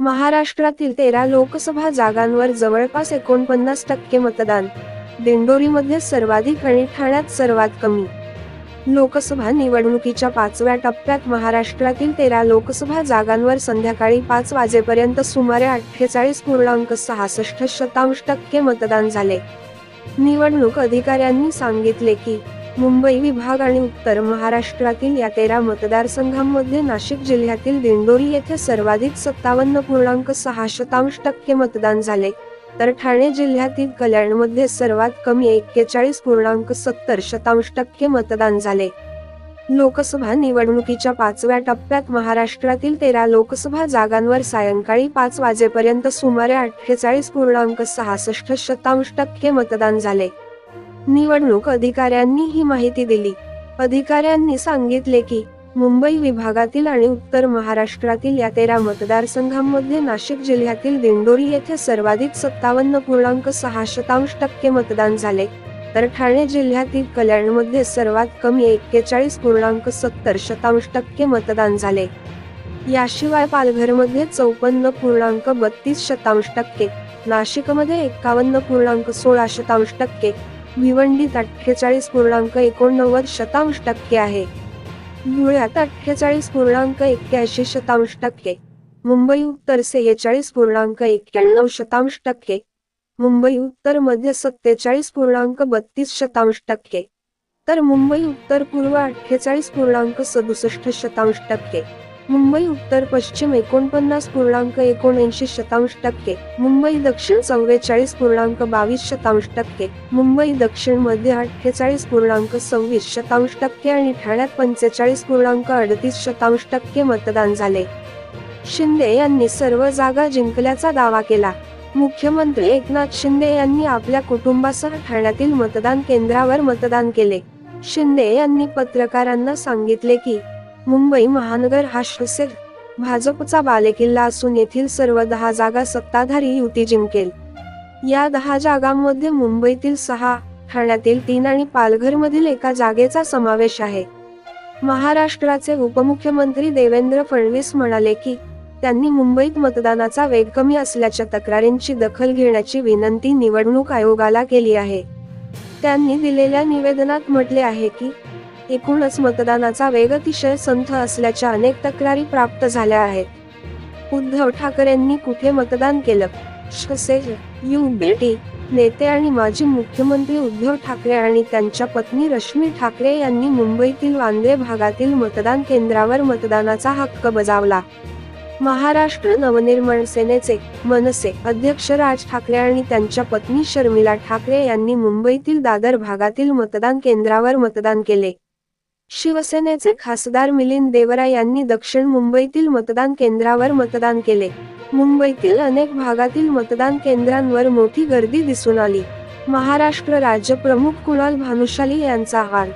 महाराष्ट्रातील तेरा लोकसभा जागांवर जवळपास एकोणपन्नास टक्के मतदान. दिंडोरीमध्ये सर्वाधिक आणि ठाण्यात सर्वात कमी. लोकसभा निवडणुकीच्या पाचव्या टप्प्यात महाराष्ट्रातील तेरा लोकसभा जागांवर संध्याकाळी पाच वाजेपर्यंत सुमारे अठ्ठेचाळीस पूर्णांक सहासष्ट शतांश टक्के मतदान झाले. निवडणूक अधिकाऱ्यांनी सांगितले की मुंबई विभाग आणि उत्तर महाराष्ट्रातील या तेरा मतदारसंघांमध्ये नाशिक जिल्ह्यातील दिंडोरी येथे सर्वाधिक सत्तावन्न पूर्णांक सहा शतांश टक्के मतदान झाले. तर ठाणे जिल्ह्यातील कल्याणमध्ये सर्वात कमी एक्केचाळीस पूर्णांक सत्तर शतांश टक्के मतदान झाले. लोकसभा निवडणुकीच्या पाचव्या टप्प्यात महाराष्ट्रातील तेरा लोकसभा जागांवर सायंकाळी पाच वाजेपर्यंत सुमारे अठ्ठेचाळीस पूर्णांक सहासष्ट शतांश टक्के मतदान झाले. निवडणूक अधिकाऱ्यांनी ही माहिती दिली. अधिकाऱ्यांनी सांगितले की मुंबई विभागातील आणि उत्तर महाराष्ट्रातील या तेरा मतदारसंघांमध्ये नाशिक जिल्ह्यातील दिंडोरी येथे सर्वाधिक सत्तावन्न पूर्णांक सहा शतांश टक्के मतदान झाले. तर ठाणे जिल्ह्यातील कल्याणमध्ये सर्वात कमी एक्केचाळीस पूर्णांक सत्तर शतांश टक्के मतदान झाले. याशिवाय पालघरमध्ये चौपन्न पूर्णांक बत्तीस शतांश टक्के नाशिकमध्ये एक्कावन्न पूर्णांक सोळा शतांश टक्के भिवंडीत अठ्ठेचाळीस पूर्णांक एकोणनव्वद शतांश टक्के आहे. धुळ्यात अठ्ठेचाळीस पूर्णांक एक्क्याऐंशी शतांश टक्के. मुंबई उत्तर सेहेचाळीस पूर्णांक एक्क्याण्णव शतांश टक्के. मुंबई उत्तरमध्ये सत्तेचाळीस पूर्णांक बत्तीस शतांश टक्के. तर मुंबई उत्तर पूर्व अठ्ठेचाळीस पूर्णांक सदुसष्ट शतांश टक्के. मुंबई उत्तर पश्चिम एकोणपन्नास पूर्णांक एकोणऐंशी शतांश टक्के मुंबई दक्षिण चव्वेचाळीस पूर्णांक बावीस शतांश टक्के मुंबई दक्षिण मध्य अठ्ठेचाळीस पूर्णांक सव्वीस शतांश टक्के आणि ठाण्यात पंचेचाळीस पूर्णांक अडतीस शतांश टक्के मतदान झाले. शिंदे यांनी सर्व जागा जिंकल्याचा दावा केला. मुख्यमंत्री एकनाथ शिंदे यांनी आपल्या कुटुंबासह ठाण्यातील मतदान केंद्रावर मतदान केले. शिंदे यांनी पत्रकारांना सांगितले की मुंबई महानगर हा शिवसेन भाजपचा बालेकिल्ला असून येथील सर्व दहा जागा सत्ताधारी युती जिंकेल. या दहा जागांमध्ये मुंबईतील सहा ठाण्यातील तीन आणि पालघरमधील एका जागेचा समावेश आहे. महाराष्ट्राचे उपमुख्यमंत्री देवेंद्र फडणवीस म्हणाले की त्यांनी मुंबईत मतदानाचा वेग कमी असल्याच्या तक्रारींची दखल घेण्याची विनंती निवडणूक आयोगाला केली आहे. त्यांनी दिलेल्या निवेदनात म्हटले आहे की एकूणच मतदानाचा वेग अतिशय संथ असल्याच्या अनेक तक्रारी प्राप्त झाल्या आहेत. उद्धव ठाकरेंनी कुठे मतदान केलं? शसे यू बेटी नेते आणि माजी मुख्यमंत्री उद्धव ठाकरे आणि त्यांच्या पत्नी रश्मी ठाकरे यांनी मुंबईतील वांद्रे भागातील मतदान केंद्रावर मतदानाचा हक्क बजावला. महाराष्ट्र नवनिर्माण सेनेचे मनसे अध्यक्ष राज ठाकरे आणि त्यांच्या पत्नी शर्मिला ठाकरे यांनी मुंबईतील दादर भागातील मतदान केंद्रावर मतदान केले. शिवसेनेचे खासदार मिलिंद देवरा यांनी दक्षिण मुंबईतील मतदान केंद्रावर मतदान केले. मुंबईतील अनेक भागातील मतदान केंद्रांवर मोठी गर्दी दिसून आली. महाराष्ट्र राज्य प्रमुख कुणाल भानुशाली यांचा हार